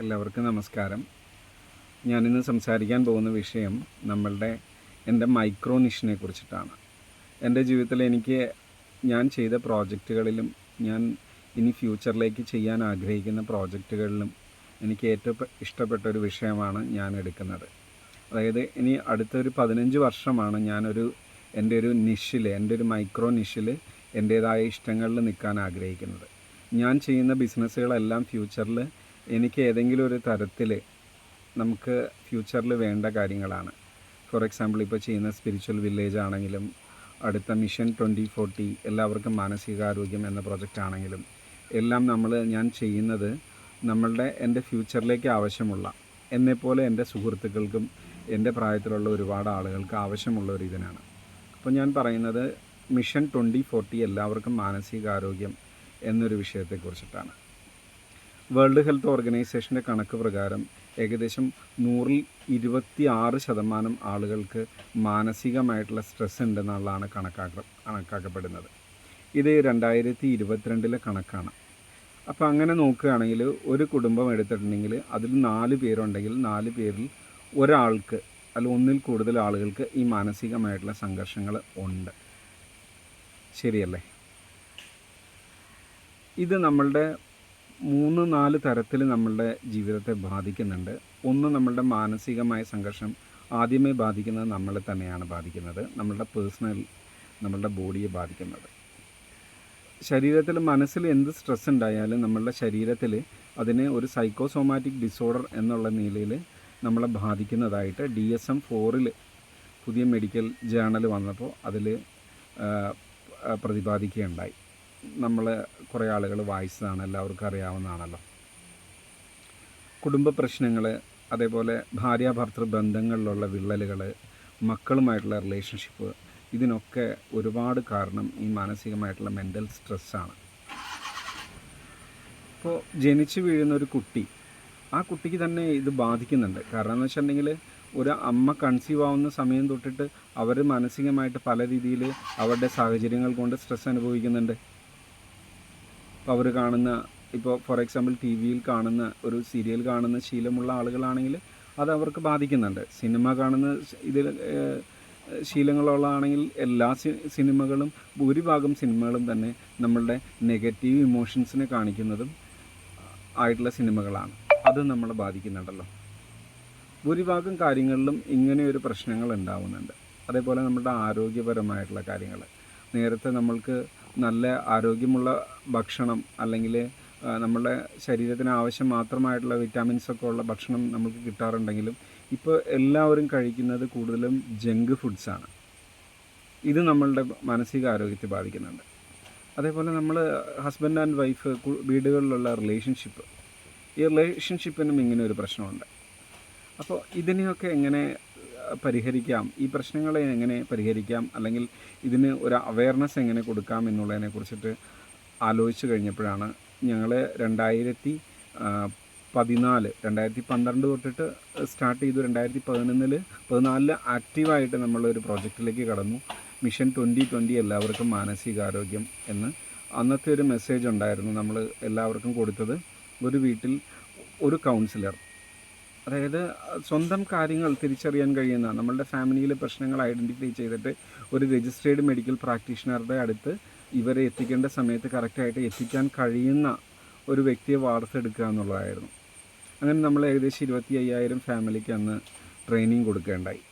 എല്ലാവർക്കും നമസ്കാരം. ഞാനിന്ന് സംസാരിക്കാൻ പോകുന്ന വിഷയം നമ്മളുടെ എന്റെ മൈക്രോ നിഷിനെ കുറിച്ചിട്ടാണ്. എന്റെ ജീവിതത്തിൽ എനിക്ക് ഞാൻ ചെയ്ത പ്രോജക്റ്റുകളിലും ഞാൻ ഇനി ഫ്യൂച്ചറിലേക്ക് ചെയ്യാൻ ആഗ്രഹിക്കുന്ന പ്രോജക്റ്റുകളിലും എനിക്ക് ഏറ്റവും ഇഷ്ടപ്പെട്ട ഒരു വിഷയമാണ് ഞാൻ എടുക്കുന്നത്. അതായത് ഇനി അടുത്തൊരു പതിനഞ്ച് വർഷമാണ് ഞാനൊരു എന്റെ ഒരു നിഷിൽ എന്റെ ഒരു മൈക്രോ നിഷിൽ എന്റേതായ ഇഷ്ടങ്ങളിൽ നിൽക്കാൻ ആഗ്രഹിക്കുന്നത്. ഞാൻ ചെയ്യുന്ന ബിസിനസ്സുകളെല്ലാം ഫ്യൂച്ചറിൽ എനിക്ക് ഏതെങ്കിലും ഒരു തരത്തിൽ നമുക്ക് ഫ്യൂച്ചറിൽ വേണ്ട കാര്യങ്ങളാണ്. ഫോർ എക്സാമ്പിൾ ഇപ്പോൾ ചെയ്യുന്ന സ്പിരിച്വൽ വില്ലേജ് ആണെങ്കിലും അടുത്ത മിഷൻ ട്വന്റി ഫോർട്ടി എല്ലാവർക്കും മാനസികാരോഗ്യം എന്ന പ്രൊജക്റ്റ് ആണെങ്കിലും എല്ലാം നമ്മൾ ഞാൻ ചെയ്യുന്നത് നമ്മളുടെ എന്റെ ഫ്യൂച്ചറിലേക്ക് ആവശ്യമുള്ള എന്നെപ്പോലെ എന്റെ സുഹൃത്തുക്കൾക്കും എന്റെ പ്രായത്തിലുള്ള ഒരുപാട് ആളുകൾക്ക് ആവശ്യമുള്ള ഒരു ഇതിനാണ്. അപ്പോൾ ഞാൻ പറയുന്നത് മിഷൻ ട്വന്റി ഫോർട്ടി എല്ലാവർക്കും മാനസികാരോഗ്യം എന്നൊരു വിഷയത്തെക്കുറിച്ചിട്ടാണ്. വേൾഡ് ഹെൽത്ത് ഓർഗനൈസേഷന്റെ കണക്ക് പ്രകാരം ഏകദേശം നൂറിൽ ഇരുപത്തി ആറ് ശതമാനം ആളുകൾക്ക് മാനസികമായിട്ടുള്ള സ്ട്രെസ് ഉണ്ടെന്നുള്ളതാണ് കണക്കാക്ക കണക്കാക്കപ്പെടുന്നത്. ഇത് രണ്ടായിരത്തി ഇരുപത്തിരണ്ടിലെ കണക്കാണ്. അപ്പോൾ അങ്ങനെ നോക്കുകയാണെങ്കിൽ ഒരു കുടുംബം എടുത്തിട്ടുണ്ടെങ്കിൽ അതിൽ നാല് പേരുണ്ടെങ്കിൽ നാല് പേരിൽ ഒരാൾക്ക് അല്ല ഒന്നിൽ കൂടുതൽ ആളുകൾക്ക് ഈ മാനസികമായിട്ടുള്ള സംഘർഷങ്ങൾ ഉണ്ട്. ശരിയല്ലേ? ഇത് നമ്മളുടെ മൂന്ന് നാല് തരത്തിൽ നമ്മളുടെ ജീവിതത്തെ ബാധിക്കുന്നുണ്ട്. ഒന്ന് നമ്മളുടെ മാനസികമായ സംഘർഷം ആദ്യമേ ബാധിക്കുന്നത് നമ്മളെ തന്നെയാണ് ബാധിക്കുന്നത്. നമ്മളുടെ പേഴ്സണൽ നമ്മളുടെ ബോഡിയെ ബാധിക്കുന്നത്. ശരീരത്തിൽ മനസ്സിൽ എന്ത് സ്ട്രെസ് ഉണ്ടായാലും നമ്മളുടെ ശരീരത്തിൽ അതിനെ ഒരു സൈക്കോസോമാറ്റിക് ഡിസോർഡർ എന്നുള്ള നിലയിൽ നമ്മളെ ബാധിക്കുന്നതായിട്ട് ഡി എസ് എം ഫോറിൽ പുതിയ മെഡിക്കൽ ജേണൽ വന്നപ്പോൾ അതിൽ പ്രതിപാദിക്കുകയുണ്ടായി. നമ്മൾ കുറേ ആളുകൾ വായിച്ചതാണ് എല്ലാവർക്കും അറിയാവുന്നതാണല്ലോ. കുടുംബ പ്രശ്നങ്ങൾ അതേപോലെ ഭാര്യാഭർത്തൃ ബന്ധങ്ങളിലുള്ള വിള്ളലുകൾ മക്കളുമായിട്ടുള്ള റിലേഷൻഷിപ്പ് ഇതിനൊക്കെ ഒരുപാട് കാരണം ഈ മാനസികമായിട്ടുള്ള മെന്റൽ സ്ട്രെസ്സാണ് ഇപ്പോൾ ജനിച്ചു വീഴുന്ന ഒരു കുട്ടി ആ കുട്ടിക്ക് തന്നെ ഇത് ബാധിക്കുന്നുണ്ട്. കാരണം എന്ന് വെച്ചിട്ടുണ്ടെങ്കിൽ ഒരു അമ്മ കൺസീവ് ആവുന്ന സമയം തൊട്ടിട്ട് അവർ മാനസികമായിട്ട് പല രീതിയിൽ അവരുടെ സാഹചര്യങ്ങൾ കൊണ്ട് സ്ട്രെസ് അനുഭവിക്കുന്നുണ്ട്. അവർ കാണുന്ന ഇപ്പോൾ ഫോർ എക്സാമ്പിൾ ടി വിയിൽ കാണുന്ന ഒരു സീരിയൽ കാണുന്ന ശീലമുള്ള ആളുകളാണെങ്കിൽ അത് അവർക്ക് ബാധിക്കുന്നുണ്ട്. സിനിമ കാണുന്ന ഇതിൽ ശീലങ്ങളുള്ളതാണെങ്കിൽ എല്ലാ സിനിമകളും ഭൂരിഭാഗം സിനിമകളും തന്നെ നമ്മളുടെ നെഗറ്റീവ് ഇമോഷൻസിനെ കാണിക്കുന്നതും ആയിട്ടുള്ള സിനിമകളാണ്. അത് നമ്മളെ ബാധിക്കുന്നുണ്ടല്ലോ. ഭൂരിഭാഗം കാര്യങ്ങളിലും ഇങ്ങനെ ഒരു പ്രശ്നങ്ങൾ ഉണ്ടാവുന്നുണ്ട്. അതേപോലെ നമ്മുടെ ആരോഗ്യപരമായിട്ടുള്ള കാര്യങ്ങൾ. നേരത്തെ നമ്മൾക്ക് നല്ല ആരോഗ്യമുള്ള ഭക്ഷണം അല്ലെങ്കിൽ നമ്മളുടെ ശരീരത്തിന് ആവശ്യം മാത്രമായിട്ടുള്ള വിറ്റാമിൻസ് ഒക്കെ ഉള്ള ഭക്ഷണം നമുക്ക് കിട്ടാറുണ്ടെങ്കിലും ഇപ്പോൾ എല്ലാവരും കഴിക്കുന്നത് കൂടുതലും ജങ്ക് ഫുഡ്സാണ് ഇത് നമ്മളുടെ മാനസികാരോഗ്യത്തെ ബാധിക്കുന്നുണ്ട്. അതേപോലെ നമ്മൾ ഹസ്ബൻഡ് ആൻഡ് വൈഫ് വീടുകളിലുള്ള റിലേഷൻഷിപ്പ് ഈ റിലേഷൻഷിപ്പിനും ഇങ്ങനെ ഒരു പ്രശ്നമുണ്ട്. അപ്പോൾ ഇതിനെയൊക്കെ എങ്ങനെ പരിഹരിക്കാം? ഈ പ്രശ്നങ്ങളെ എങ്ങനെ പരിഹരിക്കാം? അല്ലെങ്കിൽ ഇതിന് ഒരു അവയർനെസ് എങ്ങനെ കൊടുക്കാം എന്നുള്ളതിനെ കുറിച്ചിട്ട് ആലോചിച്ച് കഴിഞ്ഞപ്പോഴാണ് ഞങ്ങൾ രണ്ടായിരത്തി പതിനാല് രണ്ടായിരത്തി പന്ത്രണ്ട് തൊട്ടിട്ട് സ്റ്റാർട്ട് ചെയ്തു. രണ്ടായിരത്തി പതിനൊന്നിൽ പതിനാലിൽ ആക്റ്റീവായിട്ട് നമ്മളൊരു പ്രോജക്റ്റിലേക്ക് കടന്നു. മിഷൻ ട്വന്റി ട്വന്റി എല്ലാവർക്കും മാനസികാരോഗ്യം എന്ന്. അന്നത്തെ ഒരു മെസ്സേജ് ഉണ്ടായിരുന്നു നമ്മൾ എല്ലാവർക്കും കൊടുത്തത്. ഒരു വീട്ടിൽ ഒരു കൗൺസിലർ അതായത് സ്വന്തം കാര്യങ്ങൾ തിരിച്ചറിയാൻ കഴിയുന്ന നമ്മളുടെ ഫാമിലിയിലെ പ്രശ്നങ്ങൾ ഐഡന്റിഫൈ ചെയ്തിട്ട് ഒരു രജിസ്ട്രേഡ് മെഡിക്കൽ പ്രാക്ടീഷണറുടെ അടുത്ത് ഇവരെ എത്തിക്കേണ്ട സമയത്ത് കറക്റ്റായിട്ട് എത്തിക്കാൻ കഴിയുന്ന ഒരു വ്യക്തിയെ വാർത്തെടുക്കുക എന്നുള്ളതായിരുന്നു. അങ്ങനെ നമ്മൾ ഏകദേശം ഇരുപത്തി അയ്യായിരം ഫാമിലിക്ക് അന്ന് ട്രെയിനിങ് കൊടുക്കേണ്ടായി.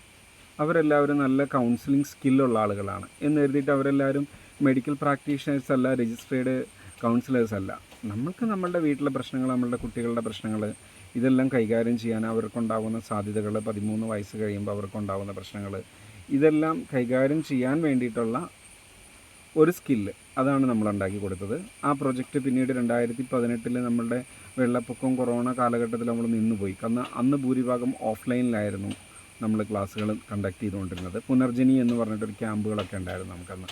അവരെല്ലാവരും നല്ല കൗൺസിലിംഗ് സ്കില്ലുള്ള ആളുകളാണ്. എന്ന് കരുതിയിട്ട് അവരെല്ലാവരും മെഡിക്കൽ പ്രാക്ടീഷണേഴ്സ് അല്ല രജിസ്ട്രേഡ് കൗൺസിലേഴ്സ് അല്ല. നമ്മൾക്ക് നമ്മളുടെ വീട്ടിലെ പ്രശ്നങ്ങൾ നമ്മളുടെ കുട്ടികളുടെ പ്രശ്നങ്ങൾ ഇതെല്ലാം കൈകാര്യം ചെയ്യാൻ അവർക്കുണ്ടാകുന്ന സാധ്യതകൾ പതിമൂന്ന് വയസ്സ് കഴിയുമ്പോൾ അവർക്കുണ്ടാകുന്ന പ്രശ്നങ്ങൾ ഇതെല്ലാം കൈകാര്യം ചെയ്യാൻ വേണ്ടിയിട്ടുള്ള ഒരു സ്കില്ല് അതാണ് നമ്മൾ ഉണ്ടാക്കി കൊടുത്തത്. ആ പ്രൊജക്റ്റ് പിന്നീട് രണ്ടായിരത്തി പതിനെട്ടിൽ നമ്മളുടെ വെള്ളപ്പൊക്കം കൊറോണ കാലഘട്ടത്തിൽ നമ്മൾ നിന്നുപോയി. കാരണം അന്ന് ഭൂരിഭാഗം ഓഫ്ലൈനിലായിരുന്നു നമ്മൾ ക്ലാസ്സുകൾ കണ്ടക്ട് ചെയ്തുകൊണ്ടിരുന്നത്. പുനർജനി എന്ന് പറഞ്ഞിട്ടൊരു ക്യാമ്പുകളൊക്കെ ഉണ്ടായിരുന്നു നമുക്കന്ന്.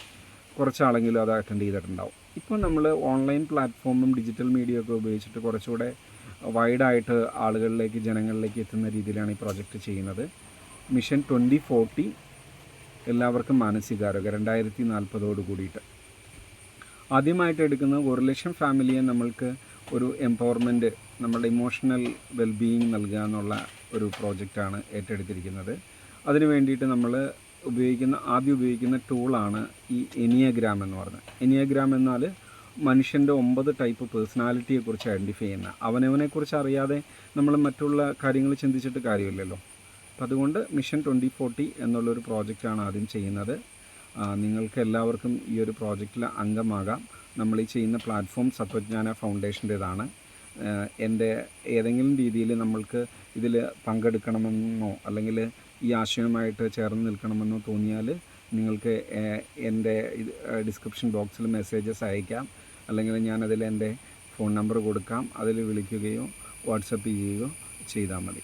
കുറച്ചാളെങ്കിലും അത് അറ്റൻഡ് ചെയ്തിട്ടുണ്ടാവും. ഇപ്പോൾ നമ്മൾ ഓൺലൈൻ പ്ലാറ്റ്ഫോമും ഡിജിറ്റൽ മീഡിയ ഒക്കെ ഉപയോഗിച്ചിട്ട് കുറച്ചുകൂടെ വൈഡായിട്ട് ആളുകളിലേക്ക് ജനങ്ങളിലേക്ക് എത്തുന്ന രീതിയിലാണ് ഈ പ്രോജക്റ്റ് ചെയ്യുന്നത്. മിഷൻ ട്വന്റി ഫോർട്ടി എല്ലാവർക്കും മാനസികാരോഗ്യം രണ്ടായിരത്തി നാൽപ്പതോട് കൂടിയിട്ട്. ആദ്യമായിട്ട് എടുക്കുന്ന ഒരു ലക്ഷം ഫാമിലിയെ നമ്മൾക്ക് ഒരു എംപവർമെന്റ് നമ്മുടെ ഇമോഷണൽ വെൽബീയിങ് നൽകുക എന്നുള്ള ഒരു പ്രോജക്റ്റാണ് ഏറ്റെടുത്തിരിക്കുന്നത്. അതിന് വേണ്ടിയിട്ട് നമ്മൾ ഉപയോഗിക്കുന്ന ആദ്യം ഉപയോഗിക്കുന്ന ടൂളാണ് ഈ എനിയഗ്രാം എന്ന് പറഞ്ഞത്. എനിയഗ്രാം എന്നാൽ മനുഷ്യന്റെ ഒമ്പത് ടൈപ്പ് പേഴ്സണാലിറ്റിയെക്കുറിച്ച് ഐഡന്റിഫൈ ചെയ്യുന്ന. അവനവനെക്കുറിച്ച് അറിയാതെ നമ്മൾ മറ്റുള്ള കാര്യങ്ങൾ ചിന്തിച്ചിട്ട് കാര്യമില്ലല്ലോ. അപ്പം അതുകൊണ്ട് മിഷൻ ട്വന്റി ഫോർട്ടി എന്നുള്ളൊരു പ്രോജക്റ്റാണ് ആദ്യം ചെയ്യുന്നത്. നിങ്ങൾക്ക് എല്ലാവർക്കും ഈ ഒരു പ്രോജക്റ്റിൽ അംഗമാകാം. നമ്മൾ ഈ ചെയ്യുന്ന പ്ലാറ്റ്ഫോം സത്വജ്ഞാന ഫൗണ്ടേഷന്റേതാണ് എന്റെ ഏതെങ്കിലും രീതിയിൽ നമ്മൾക്ക് ഇതിൽ പങ്കെടുക്കണമെന്നോ അല്ലെങ്കിൽ ഈ ആശയവുമായിട്ട് ചേർന്ന് നിൽക്കണമെന്ന് തോന്നിയാൽ നിങ്ങൾക്ക് എന്റെ ഡിസ്ക്രിപ്ഷൻ ബോക്സിൽ മെസ്സേജസ് അയക്കാം. അല്ലെങ്കിൽ ഞാനതിൽ എന്റെ ഫോൺ നമ്പർ കൊടുക്കാം. അതിൽ വിളിക്കുകയോ വാട്സപ്പ് ചെയ്യുകയോ ചെയ്താൽ മതി.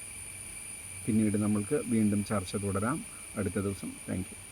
പിന്നീട് നമ്മൾക്ക് വീണ്ടും ചർച്ച തുടരാം. അടുത്ത ദിവസം. താങ്ക്